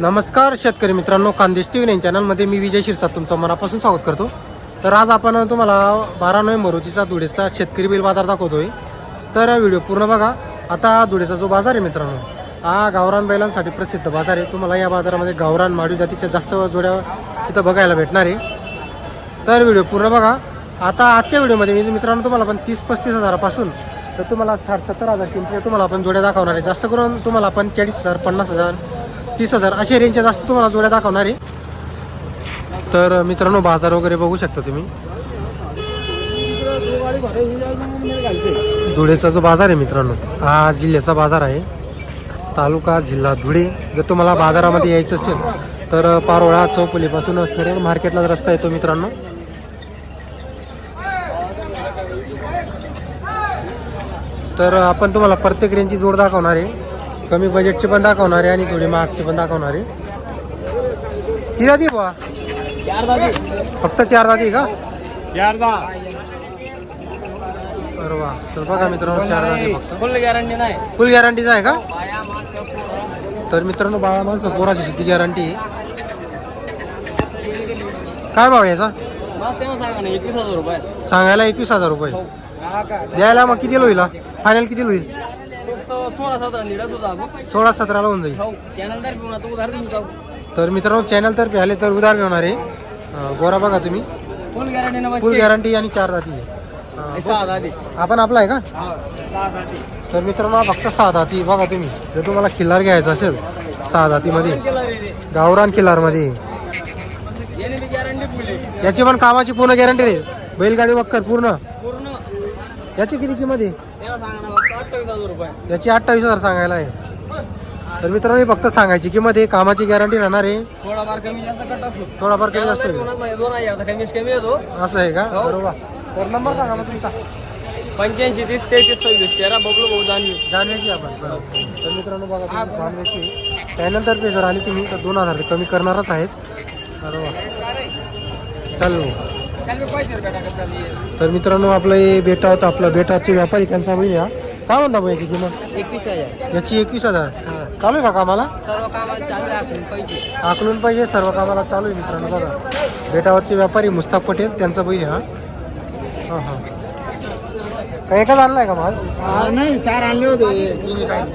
नमस्कार शेतकरी मित्रांनो खानदेश टी व्ही चॅनलमध्ये मी विजय शिरसाट तुमचं मनापासून स्वागत करतो. तर आज आपण तुम्हाला बारा नोव्हेंबर रोजीचा धुळेचा शेतकरी बिल बाजार दाखवतोय. तर व्हिडिओ पूर्ण बघा. आता धुळेचा जो बाजार आहे मित्रांनो हा गावरान बैलांसाठी प्रसिद्ध बाजार आहे. तुम्हाला या बाजारामध्ये गावरान माडू जातीच्या जास्त जोड्या इथं बघायला भेटणार आहे. तर व्हिडिओ पूर्ण बघा. आता आजच्या व्हिडिओमध्ये मी मित्रांनो तुम्हाला पण तीस पस्तीस हजारापासून तर तुम्हाला साठ सत्तर हजार किमती तुम्हाला आपण जोड्या दाखवणार आहे. जास्त करून तुम्हाला आपण चाळीस हजार पन्नास हजार तीस हजार. अशा रेंजच्या जास्त तुम्हाला जोड्या दाखवणार आहे. तर मित्रांनो बाजार वगैरे बघू शकता तुम्ही. धुळेचा जो बाजार आहे मित्रांनो हा जिल्ह्याचा बाजार आहे. तालुका जिल्हा धुळे. जर तुम्हाला बाजारामध्ये यायचं असेल तर पारोळा चौपलीपासून सरळ मार्केटला रस्ता येतो मित्रांनो. तर आपण तुम्हाला प्रत्येक रेंजची जोड दाखवणार आहे. कमी बजेटची पण दाखवणार आहे आणि थोडी महागची पण दाखवणार. आहे किती जाती बुवा फक्त चार जाती का? अरे वा तर बघा मित्रांनो चार जाती फक्त. फुल गॅरंटी नाही. फुल गॅरंटीचा आहे का? तर मित्रांनो बाळा माणसं पोराची शेती गॅरंटी काय भाव आहे याचा? आहे सांगायला एकवीस हजार रुपये. हा. द्यायला मग किती होईल फायनल किती होईल? सोळा सतरा सोळा सतराला होऊन जाईल. हो चॅनल तर पिऊन आता उधार देऊन जाऊ. तर मित्रांनो चॅनल तर्फे आले तर उधार घेणार आहे. अं, गोरा बघा तुम्ही. फुल गॅरंटी फुल आणि चार जाती आहे. अं, सहा दहा दे आपण आपला आहे का? हा तर मित्रांनो हा फक्त सहा दाती बघा तुम्ही. जर तुम्हाला खिल्लार घ्यायचा असेल सहा रे. गावरान खिल्लारमध्ये. याने बी गॅरंटी फुल आहे याची पण कामाची पूर्ण गॅरंटी रे. बैलगाडी वक्कर पूर्ण. पूर्ण. याची किती किंमत आहे? तेव्हा सांगा ना फक्त अठ्ठावीस हजार रुपये याची अठ्ठावीस हजार सांगायला आहे. तर मित्रांनो हे फक्त सांगायची किंमत आहे. कामाची गॅरंटी राहणार आहे. थोडाफार कमी जास्त कट असतो थोडाफार कमी जास्त आहे. दोन हजार कमीच कमी येतो. असं आहे का? हो. बरोबर. तर नंबर सांगा मग तुमचा. पंच्याऐंशी तीस तेहतीस सव्वीस तेरा बबलू भाऊ जाणवी जाणवायची आपण. तर मित्रांनो बघा जाणवायची चॅनलतर्फे जर आली तुम्ही तर दोन हजार ते कमी करणारच आहेत. बरोबर. चालू. तर मित्रांनो आपलं हे बेटा होता आपला बेटाचे व्यापारी त्यांचा बैल हा काय म्हणता भाई याची किंमत? एकवीस हजार. याची एकवीस हजार. चालू आहे का कामाला? सर्व कामाला चालू आहे पैसे. आकलून पाहिजे सर्व कामाला चालू आहे मित्रांनो बघा. बेटावरचे व्यापारी मुस्ताफ पटेल त्यांचा बैल आहे हा. हां हां. काय एकच आणलाय का माल? नाही चार आणले होते.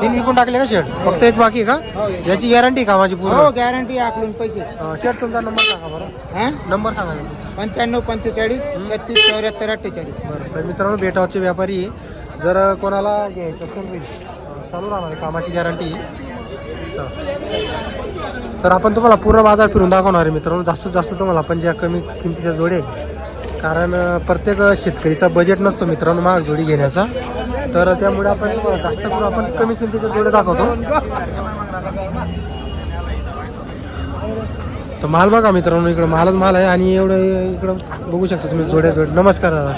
तीन विकून टाकले का शेट? फक्त एक बाकी आहे का? याची गॅरंटी का माझी पूर्ण? गॅरंटी आकलून पैसे. शेट तुमचा नंबर सांगा बरं. हा? नंबर सांगा. पंच्याण्णव पंचेचाळीस छत्तीस चौऱ्याहत्तर अठ्ठेचाळीस. बरं तर मित्रांनो बेटावरचे व्यापारी आहे. जर कोणाला घ्यायचं असेल चालू राहणार आहे कामाची गॅरंटी तर आपण तुम्हाला पूर्ण बाजार फिरून दाखवणार आहे मित्रांनो. जास्तीत जास्त तुम्हाला आपण ज्या कमी किमतीच्या जोडे आहे. कारण प्रत्येक शेतकरीचा बजेट नसतो मित्रांनो महाग जोडी घेण्याचा. तर त्यामुळे आपण तुम्हाला जास्त करून आपण कमी किमतीच्या जोडे दाखवतो. तर माल बघा मित्रांनो इकडं मालच माल आहे आणि एवढं इकडं बघू शकता तुम्ही जोड्या जोड. नमस्कार दादा.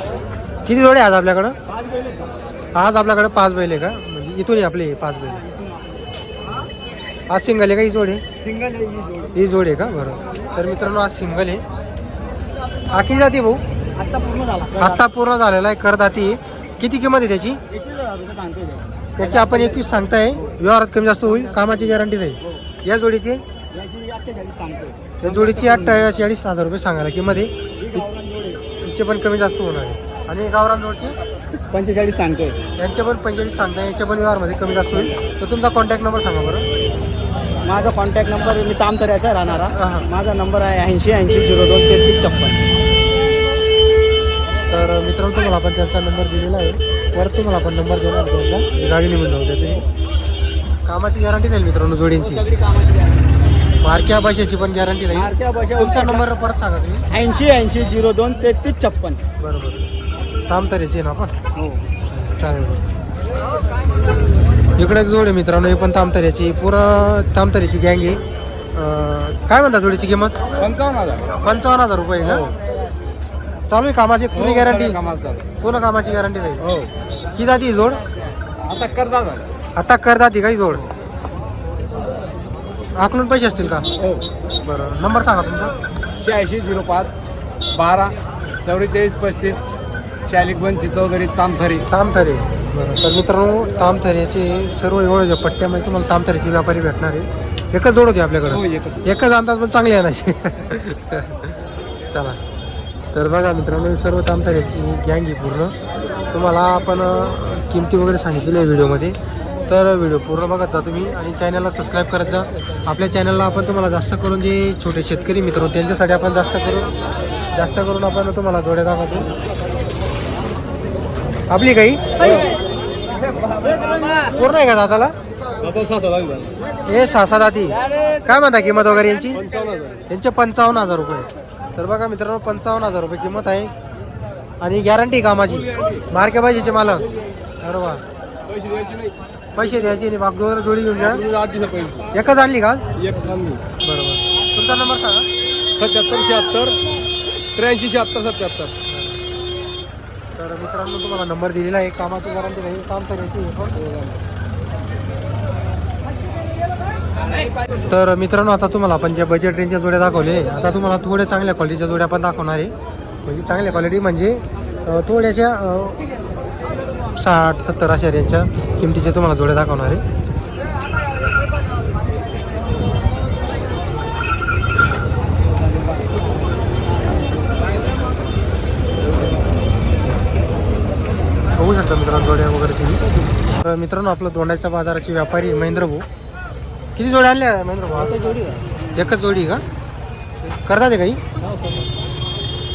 किती जोडे आज आपल्याकडं? आज आपल्याकडं पाच बैल आहे का? म्हणजे इथून आहे आपले पाच बैल. आज सिंगल आहे का ही जोड? आहे सिंगल ही जोड आहे का? बरं. तर मित्रांनो आज सिंगल आहे. हा किती जाती भाऊ? आता पूर्ण झाला. आत्ता पूर्ण झालेला आहे करदाती किती किंमत आहे त्याची? त्याची आपण एकवीस सांगताय. व्यवहारात कमी जास्त होईल कामाची गॅरंटी राहील. या जोडीची? या जोडीची अठ्ठावीस चाळीस हजार रुपये सांगायला किंमत आहे. हिचे पण कमी जास्त होणार आहे. आणि गावरान जोडचे? पंचेचाळीस सांगतोय. यांचे पण पंचेचाळीस सांगता यांच्या पण व्यवहारमध्ये कमी जास्त होईल. तर तुमचा कॉन्टॅक्ट नंबर सांगा बरं. माझा कॉन्टॅक्ट नंबर मी तामतऱ्याचा राहणारा. माझा नंबर आहे ऐंशी ऐंशी झिरो दोन तेहतीस छप्पन. तर मित्रांनो तुम्हाला आपण त्यांचा नंबर दिलेला आहे. परत तुम्हाला आपण नंबर देणार त्यांचा गाडी निघून जाऊ त्याची कामाची गॅरंटी राहील मित्रांनो जोडींची. मारक्या भाषेची पण गॅरंटी भाषा तुमचा नंबर परत सांगा तुम्ही. ऐंशी ऐंशी झिरो दोन तेहतीस छप्पन. बरोबर. तामतऱ्याचे ना आपण हो. चालेल इकडे एक जोड आहे मित्रांनो हे पण तामतऱ्याची पुरं तामतऱ्याची गँग आहे. अं, काय म्हणता जोडीची किंमत? पंचावन्न हजार. पंचावन्न हजार रुपये का चालू आहे कामाची पूर्ण गॅरंटी पूर्ण कामाची गॅरंटी राहील हो. ही जाती ही जोड? आता करता आता कर जाती काही जोड? आकलून पैसे असतील का? हो. बरं. नंबर सांगा तुमचा. शहाऐंशी झिरो पाच बारा चौवेचाळीस पस्तीस शालिक बंती चौधरी तामथरी. तामथरे. बरं तर मित्रांनो तामथऱ्याचे सर्व एवढे पट्ट्यामध्ये तुम्हाला तामथऱ्याचे व्यापारी भेटणार आहे एकच जोड होती हो आपल्याकडं एकच. एकच अंदाज पण चांगली आणायची चला. तर बघा मित्रांनो हे सर्व तामताऱ्याची गँग आहे पूर्ण. तुम्हाला आपण अं, किमती वगैरे सांगितलेली आहे व्हिडिओमध्ये. तर व्हिडिओ पूर्ण बघत जा तुम्ही आणि चॅनलला सबस्क्राईब करत जा. आपल्या चॅनलला आपण तुम्हाला जास्त करून जे छोटे शेतकरी मित्र आहेत, त्यांच्यासाठी आपण जास्त करून जास्त करून आपण तुम्हाला जोड्या दाखवतो. आपली काही? पूर्ण आहे का हजार हे सहा सात आधी काय म्हणता किंमत वगैरे यांची? यांचे पंचावन्न हजार रुपये. तर बघा मित्रांनो पंचावन्न हजार रुपये किंमत आहे. आणि गॅरंटी कामाची. मार्के पाहिजेचे मालक. बरोबर पैसे द्यायचे नाही. पैसे द्यायचे नाही. बागदोर जोडी घेऊन जा. पैसे. एकच आणली का बरोबर. तुमचा नंबर सांगा. सत्याहत्तर शहात्तर त्र्याऐंशी शहात्तर सत्याहत्तर. तर मित्रांनो तुम्हाला नंबर दिलेला आहे. कामाची गॅरंटी नाही काम करायची तर मित्रांनो आता तुम्हाला आपण ज्या बजेट रेंजच्या जोड्या दाखवले आता तुम्हाला थोड्या चांगल्या क्वालिटीच्या जोड्या पण दाखवणार आहे. म्हणजे चांगल्या क्वालिटी म्हणजे थोड्याशा साठ सत्तर अशा रेंजच्या किमतीच्या तुम्हाला जोड्या दाखवणार आहे. तर मित्रांनो आपलं दोंडाच्या बाजाराचे व्यापारी महेंद्र भाऊ. किती जोड्या आणल्या महेंद्र भाऊ? एकच जोडी का? करतात काही?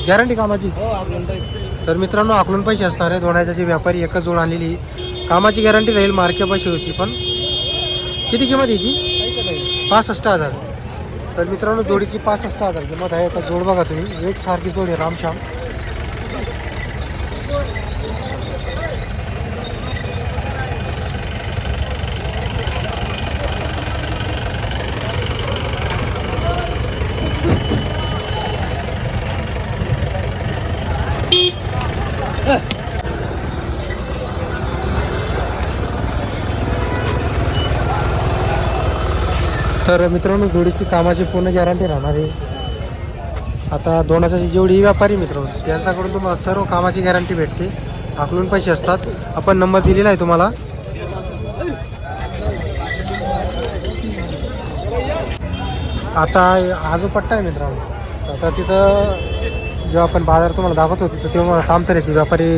गॅरंटी कामाची? तर मित्रांनो आकलून पैसे असणार आहे. दोंडाचे व्यापारी एकच जोड आणलेली. कामाची गॅरंटी राहील मार्के पैसे होती पण किती किंमत याची पासष्ट हजार. तर मित्रांनो जोडीची पासष्ट हजार किंमत आहे. आता जोड बघा तुम्ही. एक सारखी जोड आहे रामश्याम. तर मित्रांनो जोडीची कामाची पूर्ण गॅरंटी राहणार आहे. आता दोनाचा जेवढी व्यापारी मित्रांनो त्यांच्याकडून तुम्हाला सर्व कामाची गॅरंटी भेटते. आकलून पैसे असतात. आपण नंबर दिलेला आहे तुम्हाला. आता हा जो पट्टा आहे मित्रांनो आता तिथं जेव्हा आपण बाजार तुम्हाला दाखवत होते तिथं तेव्हा तामतऱ्याचे व्यापारी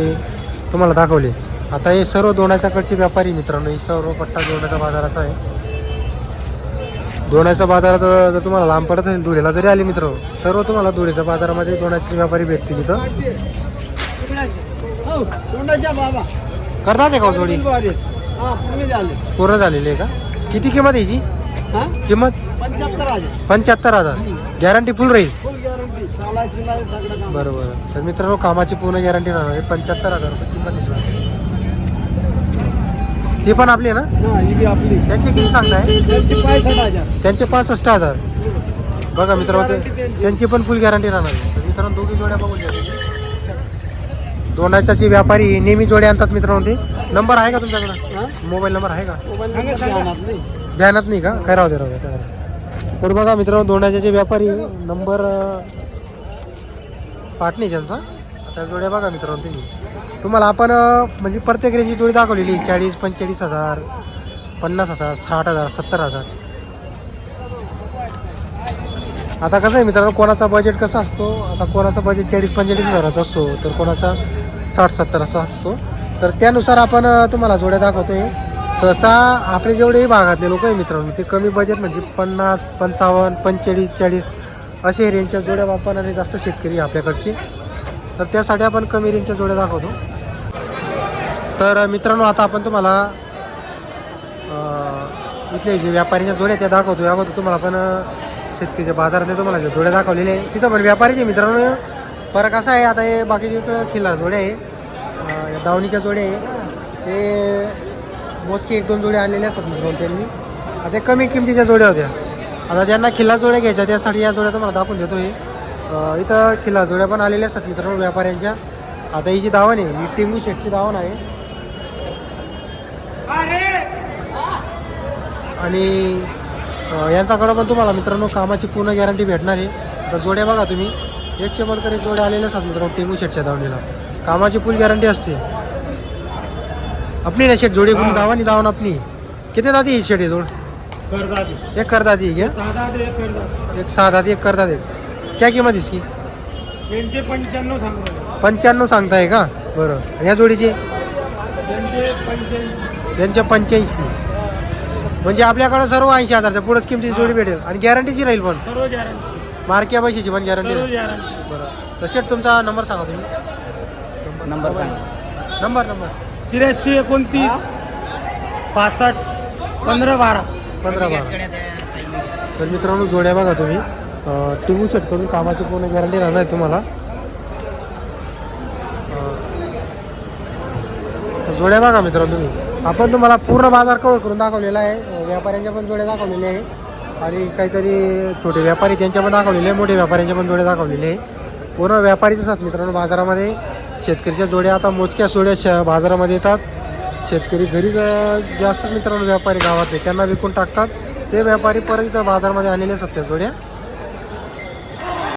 तुम्हाला दाखवले. आता हे सर्व दोनाच्याकडचे व्यापारी मित्रांनो हे सर्व पट्टा दोनाच्या बाजाराचा आहे. दोण्याच्या बाजारात जर तुम्हाला लांब पडत असेल धुळेला जरी आले मित्र सर्व तुम्हाला धुळेच्या बाजारामध्ये दोण्याचे व्यापारी भेटतील इथं. करतात का थोडी पूर्ण झालेली आहे का? किती किंमत आहे याची किंमत? पंच्याहत्तर हजार. गॅरंटी फुल राहील? बरोबर तर मित्रांनो कामाची पूर्ण गॅरंटी राहणार आहे. पंच्याहत्तर हजार रुपये किंमत आहे. ती पण आपली आहे ना आपली. त्यांचे किती सांगताय? हजार. त्यांचे पासष्ट हजार. बघा मित्रांनो ते त्यांची पण फुल गॅरंटी राहणार आहे. तर मित्रांनो दोघी जोड्या बघून घ्या दोंडाच्या जे व्यापारी नेहमी जोड्या आणतात मित्रांनो ते. नंबर आहे का तुमच्याकडे? मोबाईल नंबर आहे का? ध्यानात नाही. का? काय राहू दे राहू दे काय राहू दे. तर बघा मित्रांनो दोंडाचे जे व्यापारी नंबर पाठ नाही त्यांचा. आता जोड्या बघा मित्रांनो तुम्ही. तुम्हाला आपण म्हणजे प्रत्येक रेंजची जोडी दाखवलेली चाळीस पंचेचाळीस हजार पन्नास हजार साठ हजार सत्तर हजार. आता कसं आहे मित्रांनो कोणाचा बजेट कसा असतो? आता कोणाचा बजेट चाळीस पंचेचाळीस हजाराचा असतो तर कोणाचा साठ सत्तर असा असतो. तर त्यानुसार आपण तुम्हाला जोड्या दाखवतोय. सहसा आपले जेवढे भागातले लोक आहे मित्रांनो ते कमी बजेट म्हणजे पन्नास पंचावन्न पंचेचाळीस चाळीस असे रेंजच्या जोड्या वापरणारे जास्त शेतकरी आहे आपल्याकडचे. तर त्यासाठी आपण कमी रेंजच्या जोड्या दाखवतो. तर मित्रांनो आता आपण तुम्हाला इथले जे व्यापाऱ्यांच्या जोड्या त्या दाखवतो. अगोदर तुम्हाला पण शेतकरीच्या बाजारातले तुम्हाला जे जोड्या दाखवलेले आहे तिथं पण व्यापारीचे मित्रांनो. फरक असा आहे आता हे बाकीचे इकडं खिल्ला जोड्या आहे. या दावणीच्या जोड्या आहे. ते मोजके एक दोन जोड्या आणलेल्या असतात मित्रांनो त्यांनी. आता कमी किमतीच्या जोड्या होत्या. आता ज्यांना खिल्ला जोड्या घ्यायच्या त्यासाठी या जोड्या तुम्हाला दाखवून देतो हे इथं खिल्ला जोड्या पण आलेल्या असतात मित्रांनो व्यापाऱ्यांच्या. आता ही जी दावण आहे ही टेंगू शेटची दावण आहे. आणि यांच्याकडं पण तुम्हाला मित्रांनो कामाची पूर्ण गॅरंटी भेटणार आहे. आता जोड्या बघा तुम्ही. एकशे बनकर एक जोड्या आलेल्या असतात मित्रांनो टेंगू शेटच्या दावणीला कामाची फुल गॅरंटी असते. आपली ना शेट जोडी पण दावानी दावण आपली. किती जाते ही शेट ही जोड? एक घ्या साधा ते करदादी एक सहा दाती एक करदात. एक क्या किंमत इसकी? पंच्याण्णव सांगतो पंच्याण्णव सांगताय का? बरं. या जोडीचे? त्यांचे पंच्याऐंशी. यांच्या पंच्याऐंशी. म्हणजे आपल्याकडं सर्व ऐंशी हजारच्या पुढेच किमतीची जोडी भेटेल. आणि गॅरंटीची राहील पण. सर्व गॅरंटी मार्किया पैशाची पण गॅरंटी सर्व राहील. गॅरंटी बरं. शेट तुमचा नंबर सांगा तुम्ही. Number number number. त्र्याऐंशी एकोणतीस पासष्ट पंधरा बारा. पंधरा बारा. तर मित्रांनो जोड्या बघा तुम्ही. टिंगू सेट करून कामाची पूर्ण गॅरंटी राहणार आहे तुम्हाला. अं, तर जोड्या बघा मित्रांनो तुम्ही. आपण तुम्हाला पूर्ण बाजार कव्हर करून दाखवलेला आहे. व्यापाऱ्यांच्या पण जोड्या दाखवलेल्या आहे आणि काहीतरी छोटे व्यापारी त्यांच्या पण दाखवलेले आहे मोठे व्यापाऱ्यांच्या पण जोड्या दाखवलेले आहे पूर्ण व्यापारीच असतात मित्रांनो बाजारामध्ये. शेतकरीच्या जोड्या आता मोजक्या सोड्या श बाजारामध्ये येतात. शेतकरी घरी अं, जास्त मित्रांनो व्यापारी गावातले त्यांना विकून टाकतात. ते व्यापारी परत इथं बाजारमध्ये आलेले असतात त्या जोड्या.